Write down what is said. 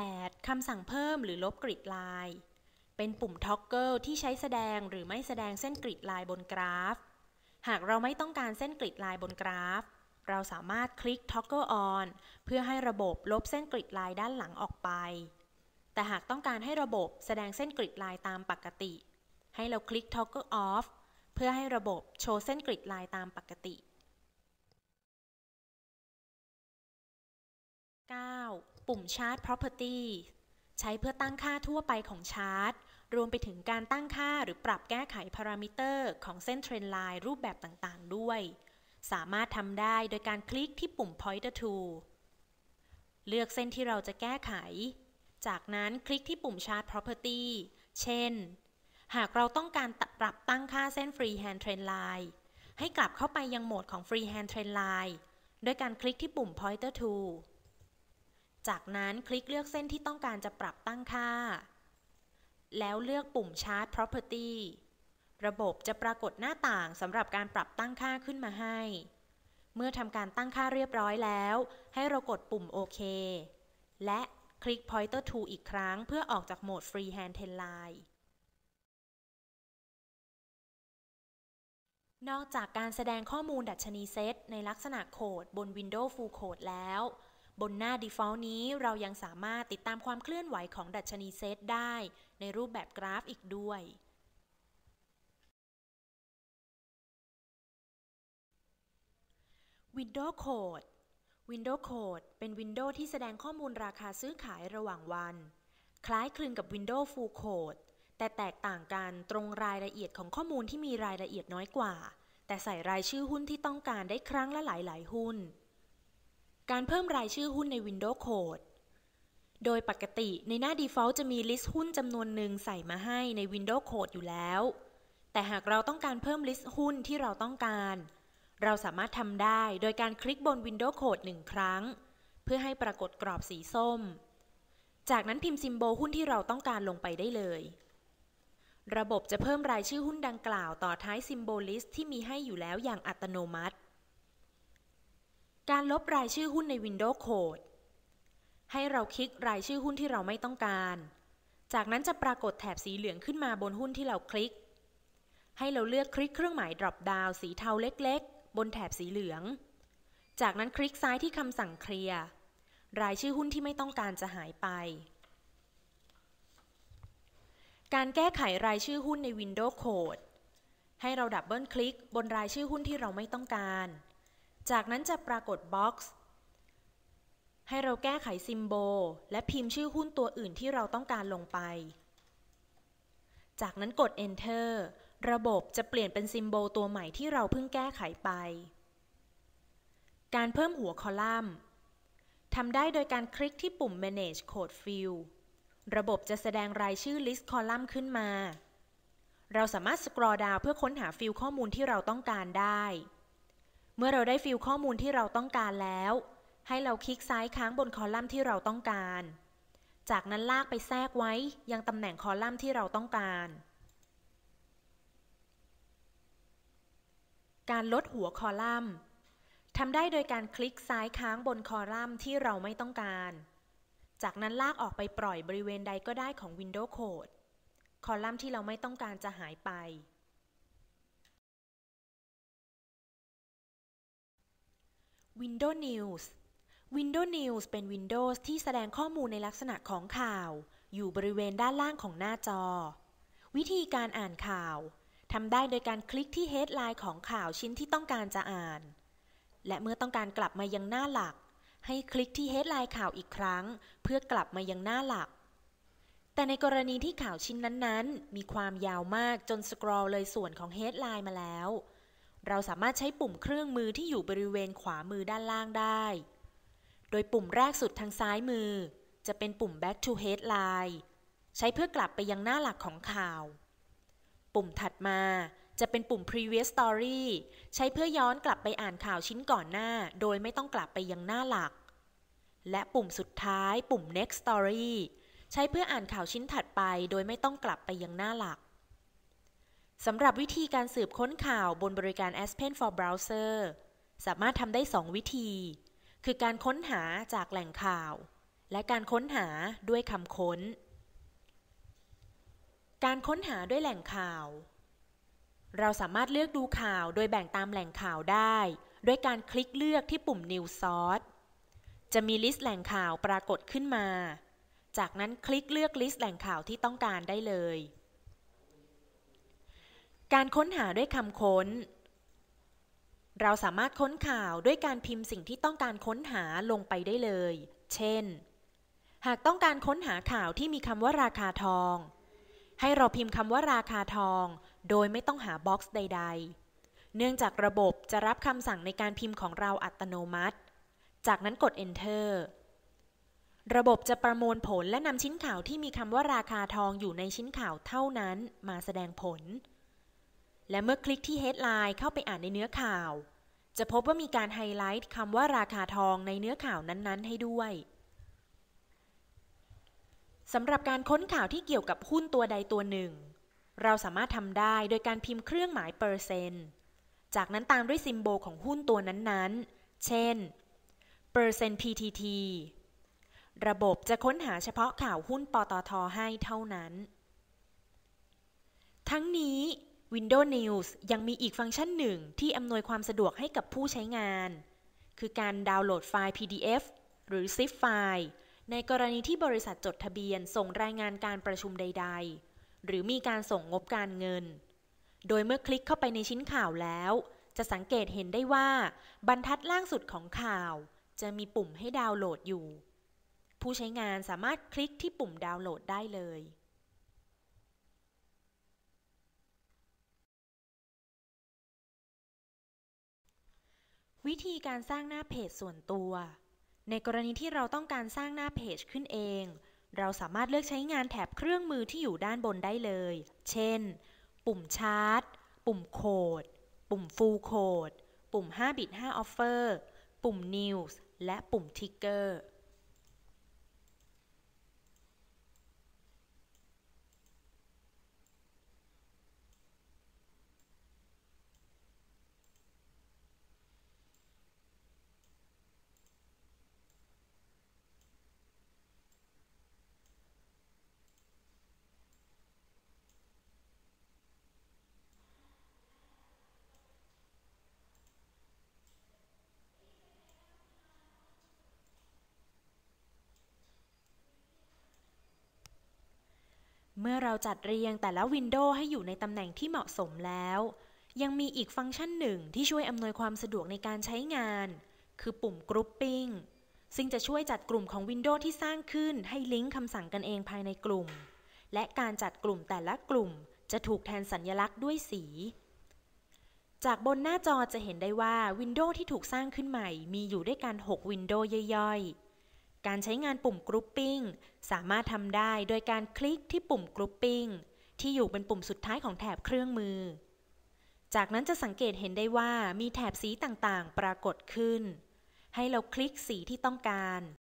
8. คำสั่งเพิ่มหรือลบกริดลาย เป็นปุ่มท็อกเกิลที่ใช้แสดงหรือไม่แสดงเส้นกริดลายบนกราฟ หากเราไม่ต้องการเส้นกริดลายบนกราฟ เราสามารถคลิก Toggle on เพื่อให้ระบบลบเส้นกริดลายด้านหลังออกไป แต่หากต้องการให้ระบบแสดงเส้นกริดลายตามปกติ ให้เราคลิก Toggle off เพื่อให้ระบบโชว์เส้นกริดลายตามปกติ 9. ปุ่ม Chart Property ใช้เพื่อตั้งค่าทั่วไปของชาร์ตรวมไปถึงการตั้งค่าหรือปรับแก้ไขพารามิเตอร์ของเส้นเทรนไลน์รูปแบบต่างๆ ด้วย สามารถทำได้โดยการคลิกที่ปุ่ม Pointer Tool เลือกเส้นที่เราจะแก้ไข จากนั้นคลิกที่ปุ่ม Chart Property เช่น หากเราต้องการปรับตั้งค่าเส้น Freehand Trend Line ให้กลับเข้าไปยังโหมดของ Freehand Trend Line ด้วยการคลิกที่ปุ่ม Pointer Tool จากนั้นคลิกเลือกเส้นที่ต้องการจะปรับตั้งค่า แล้วเลือกปุ่ม Chart Property ระบบจะปรากฏหน้าต่างสำหรับการปรับตั้งค่าขึ้นมาให้ เมื่อทำการตั้งค่าเรียบร้อยแล้ว ให้เรากดปุ่มโอเค และคลิก Pointer to อีกครั้งเพื่อออกจากโหมด Freehand ten Line นอกจากการแสดงข้อมูลดัชนีเซตในลักษณะโคดบน Windows Full Code แล้ว บนหน้า Default นี้เรายังสามารถติดตามความเคลื่อนไหวของดัชนีเซตได้ ในรูปแบบกราฟอีกด้วย Windows Code Windows Code เป็นวินโดว์ที่แสดงข้อมูลราคาซื้อขายระหว่างวัน คล้ายคลึงกับ Windows Full Code แต่แตกต่างกันตรงรายละเอียดของข้อมูลที่มีรายละเอียดน้อยกว่า แต่ใส่รายชื่อหุ้นที่ต้องการได้ครั้งละหลายๆหุ้น การเพิ่มรายชื่อหุ้นใน Windows Code โดยปกติในหน้า Default จะมีลิสต์หุ้นจำนวนหนึ่งใส่มาให้ใน Windows Code อยู่แล้ว แต่หากเราต้องการเพิ่มลิสต์หุ้นที่เราต้องการ เราสามารถทำได้โดยการคลิกบน Windows Code หนึ่งครั้ง เพื่อให้ปรากฏกรอบสีส้ม จากนั้นพิมพ์ซิมโบลหุ้นที่เราต้องการลงไปได้เลย ระบบจะเพิ่มรายชื่อหุ้นดังกล่าวต่อท้ายซิมโบลิสต์ที่มีให้อยู่แล้วอย่างอัตโนมัติ การลบรายชื่อหุ้นใน Windows Code ให้เราคลิกรายชื่อหุ้นที่เราไม่ต้องการ จากนั้นจะปรากฏแถบสีเหลืองขึ้นมาบนหุ้นที่เราคลิก ให้เราเลือกคลิกเครื่องหมาย drop down สีเทาเล็กๆ บนแถบสีเหลือง จากนั้นคลิกซ้ายที่คำสั่งเคลียร์ รายชื่อหุ้นที่ไม่ต้องการจะหายไป การแก้ไขรายชื่อหุ้นใน Windows Code ให้เราดับเบิลคลิกบนรายชื่อหุ้นที่เราไม่ต้องการ จากนั้นจะปรากฏบ็อกซ์ให้เราแก้ไขซิมโบลและพิมพ์ชื่อหุ้นตัวอื่นที่เราต้องการลงไป จากนั้นกด Enter ระบบจะเปลี่ยนเป็นซิมโบลตัวใหม่ที่เราเพิ่งแก้ไขไป การเพิ่มหัวคอลัมน์ทำได้โดยการคลิกที่ปุ่ม Manage Code Field ระบบจะแสดงรายชื่อ List Column ขึ้นมา เราสามารถสครอดาวเพื่อค้นหาฟิลข้อมูลที่เราต้องการได้ มื่อเราได้ฟิลข้อมูลที่เราต้องการแล้ว ให้เราคลิกซ้ายค้างบนคอลัมน์ที่เราต้องการ จากนั้นลากไปแทรกไว้ยังตำแหน่งคอลัมน์ที่เราต้องการ การลดหัวคอลัมน์ทำได้โดยการคลิกซ้ายค้างบนคอลัมน์ที่เราไม่ต้องการ จากนั้นลากออกไปปล่อยบริเวณใดก็ได้ของ Windows Code คอลัมน์ที่เราไม่ต้องการจะหายไป Windows News Windows News เป็น Windows ที่แสดงข้อมูลในลักษณะของข่าว อยู่บริเวณด้านล่างของหน้าจอ วิธีการอ่านข่าวทำได้โดยการคลิกที่ Headline ของข่าวชิ้นที่ต้องการจะอ่าน และเมื่อต้องการกลับมายังหน้าหลัก ให้คลิกที่ Headline ข่าวอีกครั้ง เพื่อกลับมายังหน้าหลัก แต่ในกรณีที่ข่าวชิ้นนั้นๆ มีความยาวมากจนสครอลเลยส่วนของ Headline มาแล้ว เราสามารถใช้ปุ่มเครื่องมือที่อยู่บริเวณขวามือด้านล่างได้ โดยปุ่มแรกสุดทางซ้ายมือ จะเป็นปุ่ม back to headline ใช้เพื่อกลับไปยังหน้าหลักของข่าว ปุ่มถัดมาจะเป็นปุ่ม previous story ใช้เพื่อย้อนกลับไปอ่านข่าวชิ้นก่อนหน้า โดยไม่ต้องกลับไปยังหน้าหลัก และปุ่มสุดท้าย ปุ่ม next story ใช้เพื่ออ่านข่าวชิ้นถัดไป โดยไม่ต้องกลับไปยังหน้าหลัก สำหรับวิธีการสืบค้นข่าวบนบริการ Aspen for Browser สามารถทำได้ 2 วิธี คือการค้นหาจากแหล่งข่าว และการค้นหาด้วยคำค้น การค้นหาด้วยแหล่งข่าว เราสามารถเลือกดูข่าวโดยแบ่งตามแหล่งข่าวได้ ด้วยการคลิกเลือกที่ปุ่ม New Source จะมีลิสต์แหล่งข่าวปรากฏขึ้นมา จากนั้นคลิกเลือกลิสต์แหล่งข่าวที่ต้องการได้เลย การค้นหาด้วยคำค้น เราสามารถค้นข่าวด้วยการพิมพ์สิ่งที่ต้องการค้นหาลงไปได้เลย เช่น หากต้องการค้นหาข่าวที่มีคำว่าราคาทอง ให้เราพิมพ์คำว่าราคาทอง โดยไม่ต้องหาบ็อกซ์ใด ๆ เนื่องจากระบบจะรับคำสั่งในการพิมพ์ของเราอัตโนมัติ จากนั้นกด Enter ระบบจะประมวลผลและนำชิ้นข่าวที่มีคำว่าราคาทองอยู่ในชิ้นข่าวเท่านั้นมาแสดงผล และเมื่อคลิกที่ Headline เข้าไปอ่านในเนื้อข่าว จะพบว่ามีการไฮไลท์คำว่าราคาทองในเนื้อข่าวนั้นๆ ให้ด้วยสำหรับการค้นข่าวที่เกี่ยวกับหุ้นตัวใดตัวหนึ่ง เราสามารถทำได้โดยการพิมพ์เครื่องหมายเปอร์เซนต์ จากนั้นตามด้วยซิมโบลของหุ้นตัวนั้นๆ เช่นเปอร์เซนต์ PTT ระบบจะค้นหาเฉพาะข่าวหุ้นปตทให้เท่านั้น ทั้งนี้ Windows News ยังมีอีกฟังก์ชันหนึ่งที่อำนวยความสะดวกให้กับผู้ใช้งาน คือการดาวน์โหลดไฟล์ PDF หรือ ZIP ไฟล์ในกรณีที่บริษัทจดทะเบียนส่งรายงานการประชุมใด ๆ หรือมีการส่งงบการเงิน โดยเมื่อคลิกเข้าไปในชิ้นข่าวแล้ว จะสังเกตเห็นได้ว่า บรรทัดล่างสุดของข่าว จะมีปุ่มให้ดาวน์โหลดอยู่ ผู้ใช้งานสามารถคลิกที่ปุ่มดาวน์โหลดได้เลย วิธีการสร้างหน้าเพจส่วนตัว ในกรณีที่เราต้องการสร้างหน้าเพจขึ้นเอง เราสามารถเลือกใช้งานแถบเครื่องมือที่อยู่ด้านบนได้เลย เช่น ปุ่มชาร์ต ปุ่มโคด ปุ่มฟูลโคด ปุ่ม5 bit 5 Offer ปุ่ม News และปุ่มทิกเกอร์ เมื่อเราจัดเรียงแต่ละวินโดว์ให้อยู่ในตำแหน่งที่เหมาะสมแล้ว ยังมีอีกฟังก์ชันหนึ่งที่ช่วยอำนวยความสะดวกในการใช้งาน คือปุ่ม Grouping ซึ่งจะช่วยจัดกลุ่มของวินโดว์ที่สร้างขึ้นให้ลิงก์คำสั่งกันเองภายในกลุ่ม และการจัดกลุ่มแต่ละกลุ่ม จะถูกแทนสัญลักษณ์ด้วยสี จากบนหน้าจอจะเห็นได้ว่าวินโดว์ที่ถูกสร้างขึ้นใหม่มีอยู่ด้วยกัน 6 วินโดว์ย่อยๆ การใช้งานปุ่มกรุ๊ปปิ้งสามารถทำได้โดยการคลิกที่ปุ่มกรุ๊ปปิ้งที่อยู่เป็นปุ่มสุดท้ายของแถบเครื่องมือ จากนั้นจะสังเกตเห็นได้ว่ามีแถบสีต่างๆ ปรากฏขึ้น ให้เราคลิกสีที่ต้องการ